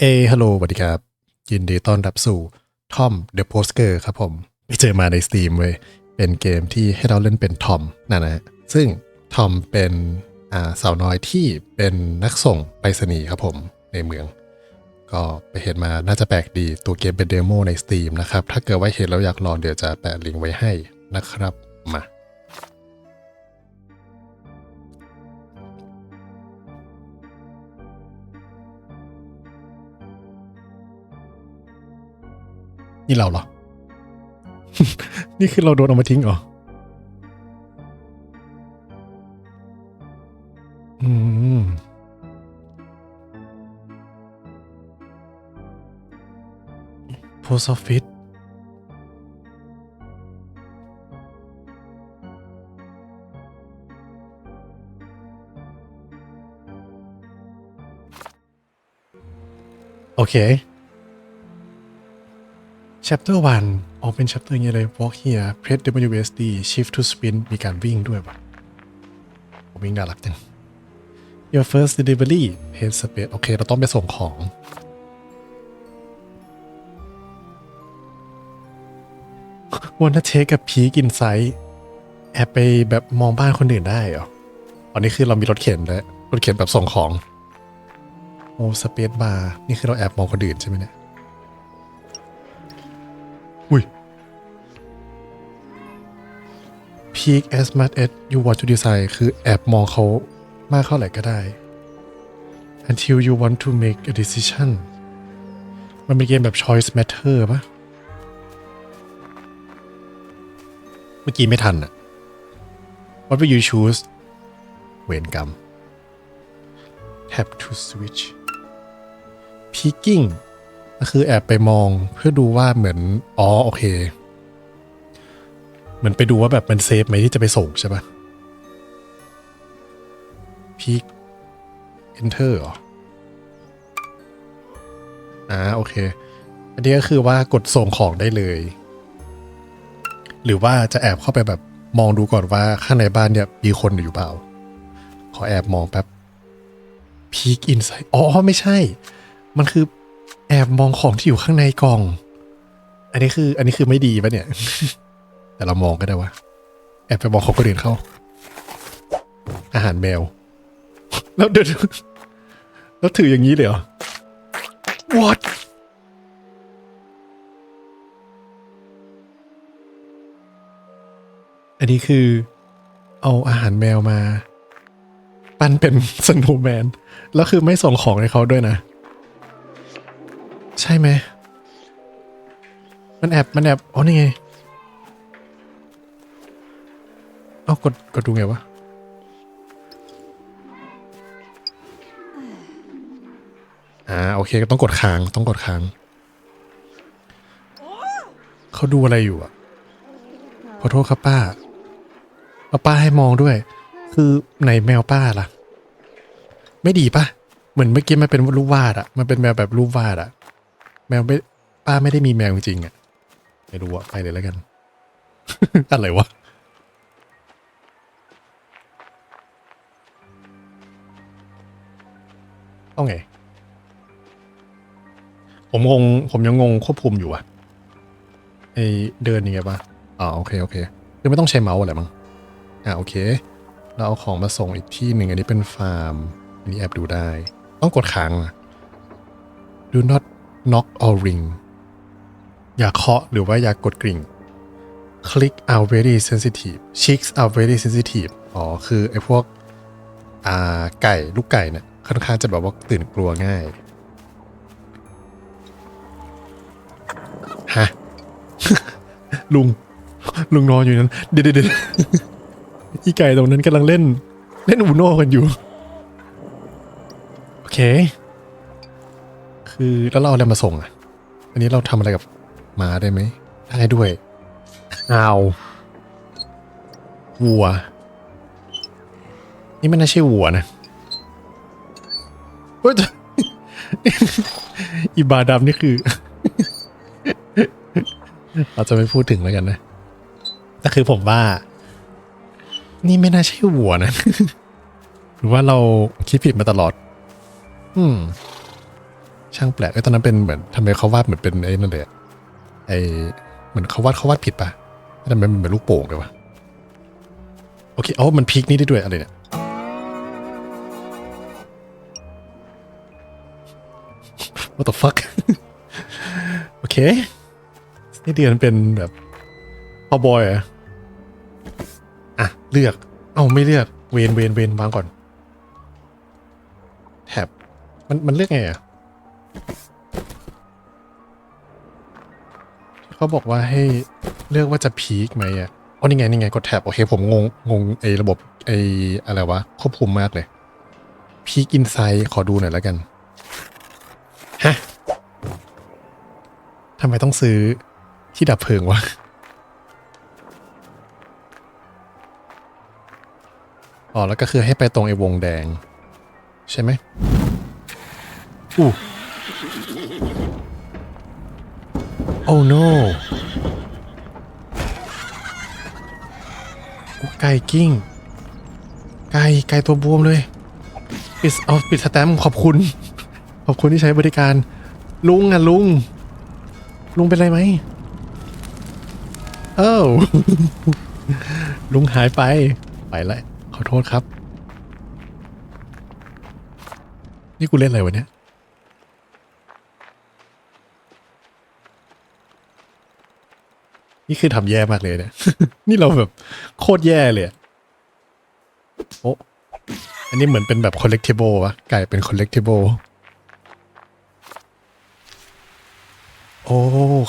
เอฮัลโหลสวัสดีครับ ยินดีต้อนรับสู่ทอมเดอะโพสเกอร์ครับผมไปเจอมาในสตรีมเว้ยเป็นเกมที่ให้เราเล่นเป็นทอมนั่นนะฮะซึ่งทอมเป็นาสาวน้อยที่เป็นนักส่งไปรษณีย์ครับผมในเมือง ก็ไปเห็นมาน่าจะแปลกดีตัวเกมเป็นเดโมในสตรีมนะครับ ถ้าเกิดว่าเห็นแล้วอยากลองเดี๋ยวจะแปะลิงก์ไว้ให้นะครับมา นี่เราเหรอ นี่คือเราโดนเอามาทิ้งเหรอ อืม โพสออฟฟิศโอเค chapter 1ออกเป็น chapter อย่างไรเลย walk here press WSD shift to spin มีการวิ่งด้วยปะวิ่งน่ารักจัง your first delivery head space โอเค เราต้องไปส่งของวันนั้นเทคกับพีกินไซต์แอบไปแบบมองบ้านคนอื่นได้เหรออันนี้คือเรามีรถเข็นแล้วยรถเข็นแบบส่งของโอ้สเปซบาร์นี่คือเราแอบมองคนอื่นใช่ไหมเนี่ย อุ้ย peek as much as you want to decide คือแอบมองเขามากเท่าไหร่ก็ได้ until you want to make a decision มันเป็นเกมแบบ choice matter ปะเมื่อกี้ไม่ทันอะ What will you choose เวรกรรม tap to switch peeking ก็คือแอบไปมองเพื่อดูว่าเหมือนอ๋อโอเค เหมือนไปดูว่าแบบมันเซฟไหมที่จะไปส่งใช่ปะพีค enter หรออ่าโอเค อันนี้ก็คือว่ากดส่งของได้เลย หรือว่าจะแอบเข้าไปแบบมองดูก่อนว่าข้างในบ้านเนี่ยมีคนอยู่เปล่า ขอแอบมองแป๊บพีคอินไซอ๋อ ไม่ใช่ มันคือ แอบมองของที่อยู่ข้างในกล่อง อันนี้คือ อันนี้คือไม่ดีปะเนี่ย แต่เรามองก็ได้ว่าแอบไปมองของคนอื่นเขาอาหารแมว แล้วเดี๋ยวแล้วถืออย่างนี้เลยเหรอ what อันนี้คือ เอาอาหารแมวมา ปั้นเป็นสโนว์แมน แล้วคือไม่ส่งของให้เขาด้วยนะ ใช่ไหม มันแอบมันแอบอ๋อนี่ไงเอากดกดดูไงวะอ่าโอเคก็ต้องกดค้างต้องกดค้างเขาดูอะไรอยู่อะขอโทษครับป้าเอาป้าให้มองด้วย คือไหนแมวป้าล่ะ ไม่ดีป่ะเหมือนเมื่อกี้มันเป็นรูปวาดอะมันเป็นแมวแบบรูปวาดอะ แมวไม่ป้าไม่ได้มีแมวจริงๆอะไม่รู้อะไปเลยแล้วกัน อะไรวะเอาไง ผมงง ผมยังงงควบคุมอยู่อะไอเดินยังไงปะอ๋อโอเค โอเค คือไม่ต้องใช้เมาส์อะไรมั้ง อ่าโอเค เราเอาของมาส่งอีกที่หนึ่งอันนี้เป็นฟาร์ม อันนี้แอบดูได้ ต้องกดค้างนะ do not knock or ring อย่าเคาะหรือว่าอย่ากดกริ่ง click are very sensitive chicks are very sensitive อ๋อ คือไอ้พวกอ่าไก่ลูกไก่เนี่ยค่อนข้างจะแบบว่าตื่นกลัวง่าย ฮะ ลุง ลุงนอนอยู่นั้น เดี๋ยวเดี๋ยวเดี๋ยวอีไก่ตรงนั้นกำลังเล่น เล่นอูโน่กันอยู่ โอเค คือแล้วเราเอาอะไรมาส่งอะ อันนี้เราทำอะไรกับหมาได้ไหมได้ด้วยอ้าววัว นี่ไม่น่าใช่วัวนะเฮ้ยอีบาดำนี่คือ เราจะไม่พูดถึงแล้วกันนะแต่คือผมว่า นี่ไม่น่าใช่วัวนะ หรือว่าเราคิดผิดมาตลอด อืม ช่างแปลกไอ้ตอนนั้นเป็นเหมือนทำไมเขาวาดเหมือนเป็นไอ้นั่นเลยไอ้เหมือนเขาวาดเขาวาดผิดปะทำไมมันเหมือนลูกโป่งเลยวะโอเคอ๋อมันพลิกนี่ได้ด้วยอะไรเนี่ย what the fuck โอเคนี่เดือนเป็นแบบพอบอยอะอะ เลือก เอ้าไม่เลือก เวนเวนเวนวางก่อน แท็บมันมันเลือกไงอะ เขาบอกว่าให้เลือกว่าจะพีคไหมอะอ๋อนี่ไงนี่ไงกดแท็บโอเคผมงงงงไอ้ระบบไอ้อะไรวะควบคุมมากเลยพีคอินไซด์ขอดูหน่อยแล้วกันฮะทำไมต้องซื้อที่ดับเพลิงวะอ๋อแล้วก็คือให้ไปตรงไอ้วงแดง ใช่ไหมอู้ โอ้ no กูไก่กิ้ง ไก่ ไก่ตัวบวมเลย ปิดเอาปิดสแตมขอบคุณ ขอบคุณที่ใช้บริการ ลุงอะลุง ลุงเป็นไรไหมเอ้าลุงหายไป ไปแล้วขอโทษครับ นี่กูเล่นอะไรวะเนี่ย นี่คือทำแย่มากเลยเนี่ย นี่เราแบบโคตรแย่เลยอะโอ้อันนี้เหมือนเป็นแบบ collectible วะกลายเป็น collectible โอ้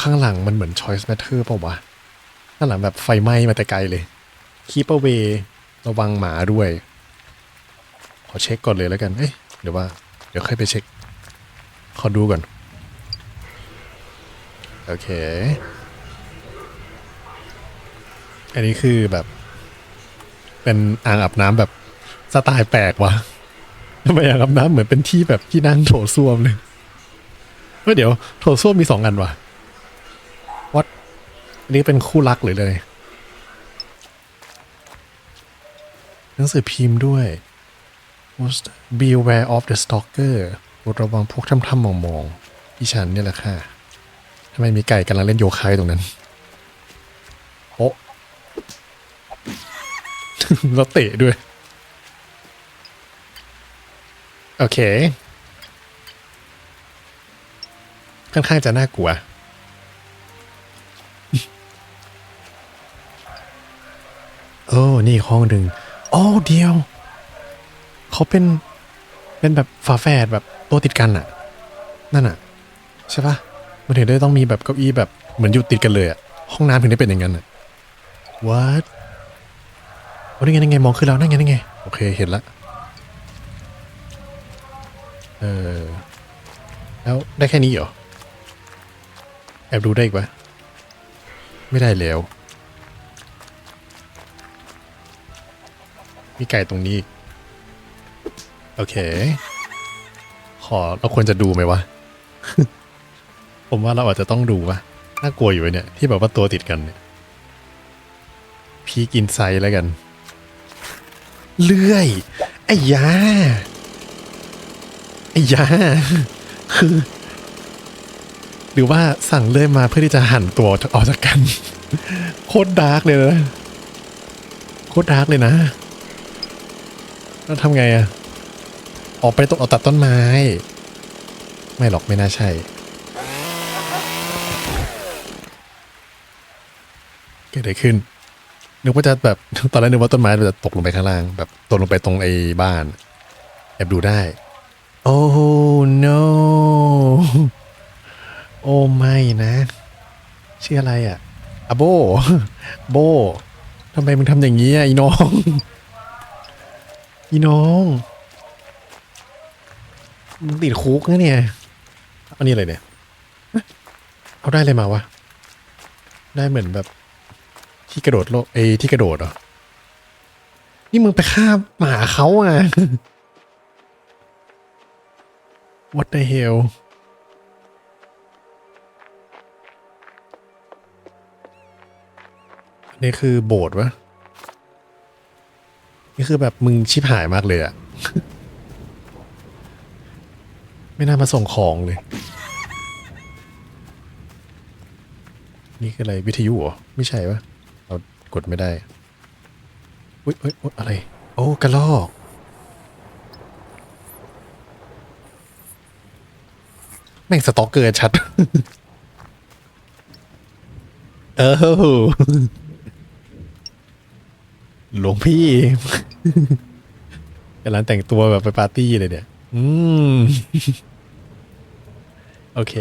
ข้างหลังมันเหมือน choice matter เปล่าวะ ข้างหลังแบบไฟไหม้มาแต่ไกลเลย keep away ระวังหมาด้วย ขอเช็คก่อนเลยแล้วกัน เอ๊ะเดี๋ยวว่า เดี๋ยวค่อยไปเช็ค ขอดูก่อน โอเค อันนี้คือแบบ เป็นอ่างอาบน้ำแบบสไตล์แปลกวะทำไมอ่างอาบน้ำเหมือนเป็นที่แบบที่นั่งโถส้วมเลยเฮ้ยเดี๋ยวโถส้วมมีสองอันวะวัดอันนี้เป็นคู่รักหรือเลยหนังสือพิมพ์ด้วย Most beware of the stalker ระวังพวกทำทำมองมองๆพี่ฉันเนี่ยแหละค่ะทำไมมีไก่กำลังเล่นโยคะอยู่ตรงนั้นโอ้ แล้วเตะด้วย โอเค ค่อนข้างจะน่ากลัว โอ้ นี่ห้องหนึ่งโอ้เดียว เขาเป็น เป็นแบบฝาแฝดแบบตัวติดกันอะนั่นอะใช่ปะมันถึงได้ต้องมีแบบเก้าอี้แบบเหมือนอยู่ติดกันเลยอะห้องน้ำถึงได้เป็นอย่างนั้นอะ what นี่ไงนี่ไงมองขึ้นแล้วนั่นไงนั่นไงโอเคเห็นละเออแล้วได้แค่นี้เหรอแอบดูได้อีกปะไม่ได้แล้ว มีไก่ตรงนี้ โอเค ขอเราควรจะดูไหมวะ ผมว่าเราอาจจะต้องดูวะน่ากลัวอยู่ไอ้เนี่ย ที่แบบว่าตัวติดกันเนี่ยพีกินไซด์แล้วกัน เลื่อยไอ้ยาไอ้ยาคือหรือว่าสั่งเลื่อยมาเพื่อที่จะหั่นตัวออกจากกัน โคตรดาร์กเลยนะโคตรดาร์กเลยนะแล้วทำไงอะออกไปตกเอาตัดต้นไม้ ไม่หรอกไม่น่าใช่ เกิดอะไรขึ้น นึกว่าจะแบบตอนแรกนึกว่าต้นไม้มันจะตกลงไปข้างล่าง แบบตกลงไปตรงไอ้บ้านแอบดูได้ โอ้ no โอ้ไม่นะชื่ออะไรอะอะโบ โบทำไมมึงทำอย่างนี้อะอีน้อง อีน้องมึงติดคุกนะเนี่ยอันนี้อะไรเนี่ยเอ๊ะเอาได้เลยมาวะ ได้เหมือนแบบ ที่กระโดดโลกเอที่กระโดดเหรอ นี่มึงไปฆ่าหมาเขาอะ What the hell อันนี่คือโบสถ์วะนี่คือแบบมึงชิบหายมากเลยอะไม่ไม่น่ามาส่งของเลย นี่คืออะไรวิทยุเหรอ ไม่ใช่ปะ กดไม่ได้อุ้ยเอ้ยอุ๊ยอะไร โอ้กระลอกแม่งสต็อกเกอร์ชัด เออหลวงพี่กำลังแต่งตัวแบบไปปาร์ตี้เลยเนี่ย อืม โอเค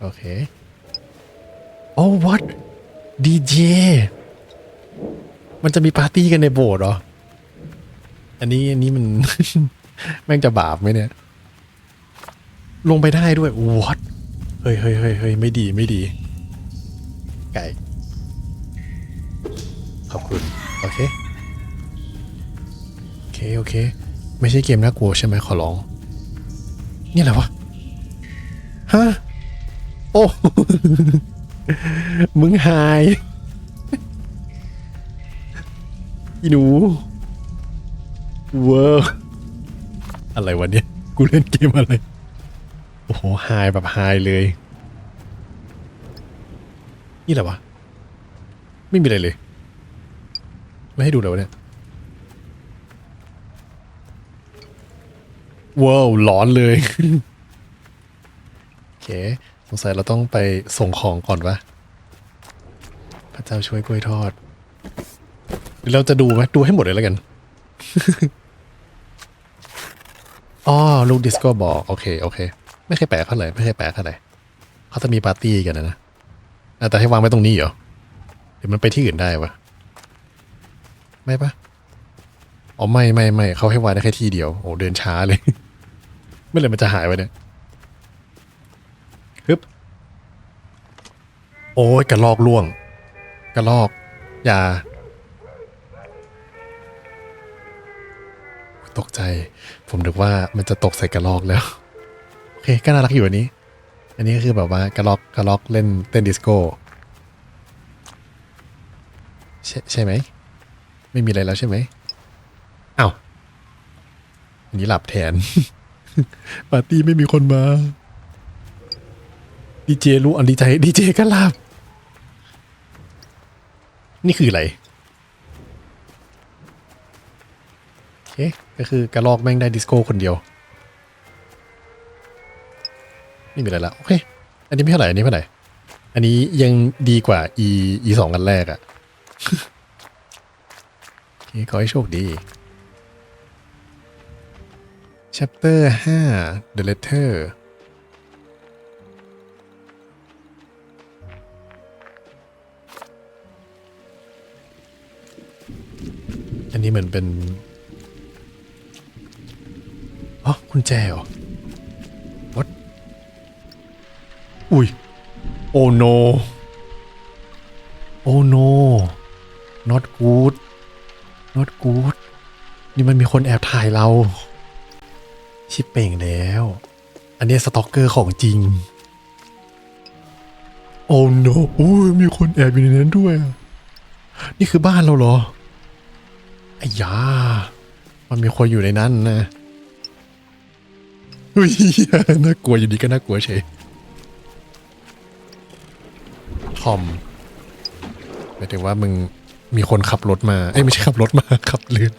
โอเค โอ้ what ดีเจมันจะมีปาร์ตี้กันในโบสถ์เหรอ อันนี้อันนี้มัน แม่งจะบาปไหมเนี่ย ลงไปได้ด้วย what เฮ้ยเฮ้ยเฮ้ยเฮ้ยไม่ดีไม่ดี ไก่ขอบคุณ โอเค โอเค โอเค ไม่ใช่เกมน่ากลัวใช่ไหมขอร้อง นี่อะไรวะ ฮะ โอ้ มึงหายอีหนูเวอร์อะไรวะเนี่ย กูเล่นเกมอะไร โอ้โหหายแบบหายเลย นี่แหละวะ ไม่มีอะไรเลย ไม่ให้ดูเลยวะเนี่ยว้าวร้อนเลย โอเค งสัยเราต้องไปส่งของก่อนวะพระเจ้าช่วยกล้วยทอด เราจะดูไหมดูให้หมดเลยแล้วกัน อ๋อลูกดิสโก้บอกโอเคโอเค ไม่เคยแปลกเท่าไหร่ไม่เคยแปลกเท่าไหร่เขาจะมีปาร์ตี้กันนะนะแต่ให้วางไว้ตรงนี้เหรอเดี๋ยวมันไปที่อื่นได้ปะไม่ปะอ๋อไม่ไม่ไม่เขาให้วางได้แค่ที่เดียวโอ้เดินช้าเลยเมื่อไหร่มันจะหายไปเนี่ยฮึบ โอ้ยกระลอกล่วง กระลอก อย่า ตกใจ ผมนึกว่ามันจะตกใส่กระลอกแล้ว โอเค ก็น่ารักอยู่อันนี้ อันนี้ก็คือแบบว่ากระลอกกระลอกเล่นเต้นดิสโก้ใช่ใช่ไหม ไม่มีอะไรแล้วใช่ไหมอ้าวอันนี้หลับแทน ปาร์ตี้ไม่มีคนมาดีเจรู้อันดีใจดีเจก็หลับ นี่คืออะไรโอเคก็คือกระลอกแม่งได้ดิสโก้คนเดียวไม่มีอะไรละโอเค อันนี้ไม่เท่าไหร่ อันนี้เท่าไหร่ อันนี้ยังดีกว่า e e สองกันแรกอะโอเคขอให้โชคดี chapter 5 the letter นี้เหมือนเป็นอ๋อคุณแจเหรอ what อุ้ย โอ้ no โอ้ no not good not good นี่มันมีคนแอบถ่ายเรา ชิปเป่งแล้ว อันนี้สต็อกเกอร์ของจริง โอ้ no อุ้ยมีคนแอบอยู่ในนั้นด้วย นี่คือบ้านเราเหรอ อ้ยา มันมีคนอยู่ในนั้นนะเฮ้ยน่ากลัวอยู่ดีก็น่ากลัวเฉยทอมหมายถึงว่ามึงมีคนขับรถมา เอ้ยไม่ใช่ขับรถมาขับเรือ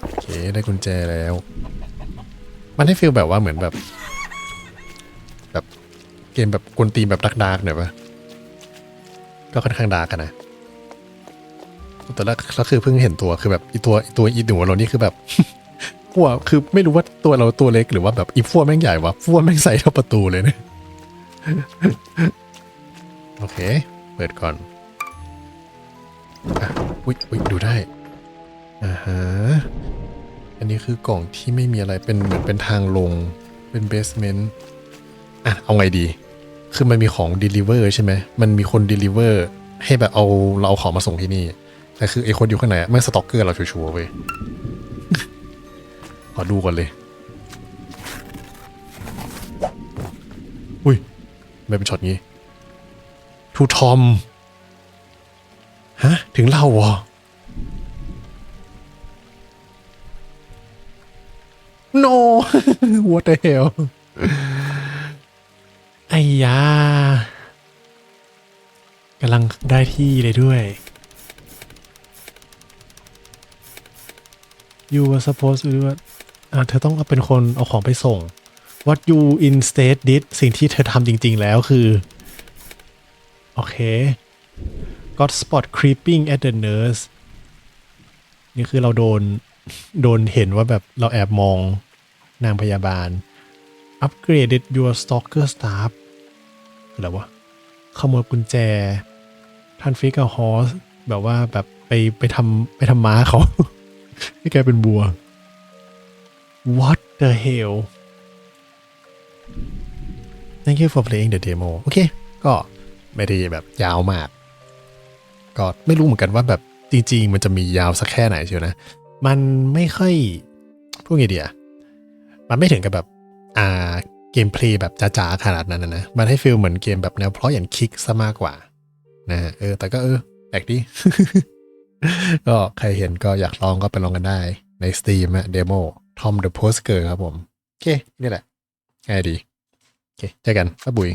โอเคได้กุญแจแล้ว มันให้ฟีลแบบว่าเหมือนแบบ แบบเกมแบบกวนตีแบบดักดาร์กหน่อยปะก็ค่อนข้างดาร์กนะ ต่ละแล้วคือเพิ่งเห็นตัวคือแบบอีตัวตัวอีหนูเรานี่คือแบบฟัวคือไม่รู้ว่าตัวเราตัวเล็กหรือว่าแบบอีฟัวแม่งใหญ่วะฟัวแม่งใส่เท่าประตูเลยเนี่ยโอเค เปิดก่อนอะอุ้ยอุ้ยดูได้อ่าฮะอันนี้คือกล่องที่ไม่มีอะไรเป็นเหมือนเป็นทางลงเป็นเบสเมนต์อะเอาไงดี คือมันมีของ Deliver ใช่ไหมมันมีคน Deliver ให้แบบเอาเราเอาของมาส่งที่นี่ แต่คือไอคนอยู่ข้างในอะแม่สต็อกเกอร์เราชัวร์ๆเว้ยขอดูก่อนเลย อุ้ย ไม่เป็นช็อตงี้ทูทอม ฮะ ถึงเราเหรอ no what the hell ไอ้ยากำลังได้ที่เลยด้วย you were supposed to อ่าเธอต้องเป็นคนเอาของไปส่ง what you instead did สิ่งที่เธอทำจริง ๆ แล้วคือ โอเค got spot creeping at the nurse นี่คือเราโดน โดนเห็นว่าแบบเราแอบมองนางพยาบาล upgraded your stalker staff คืออะไรวะ ขโมยกุญแจทันฟิกกับฮอสแบบว่าแบบไปไปทำไปทำม้าเขา ให้กเป็นบัว What the hell Thank you for playing the demo โอเค ก็ไม่ได้แบบยาวมาก ก็ไม่รู้เหมือนกันว่าแบบจริงๆมันจะมียาวสักแค่ไหนเชียวนะ มันไม่ค่อยพูดไงเดียมันไม่ถึงกับแบบอ่าเกมเพลย์แบบจ๋าๆขนาดนั้นนะ มันให้ฟีลเหมือนเกมแบบแนวเพราะอย่างคิกซะมากกว่า นะฮะเออ แต่ก็เออแปลกดี ก็ใครเห็นก็อยากลองก็ไปลองกันได้ในสตรีมอะเดโมทอมเดอะโพสเกอร์ครับผม โอเค นี่แหละง่ายดี โอเคเจอกันป้าบุย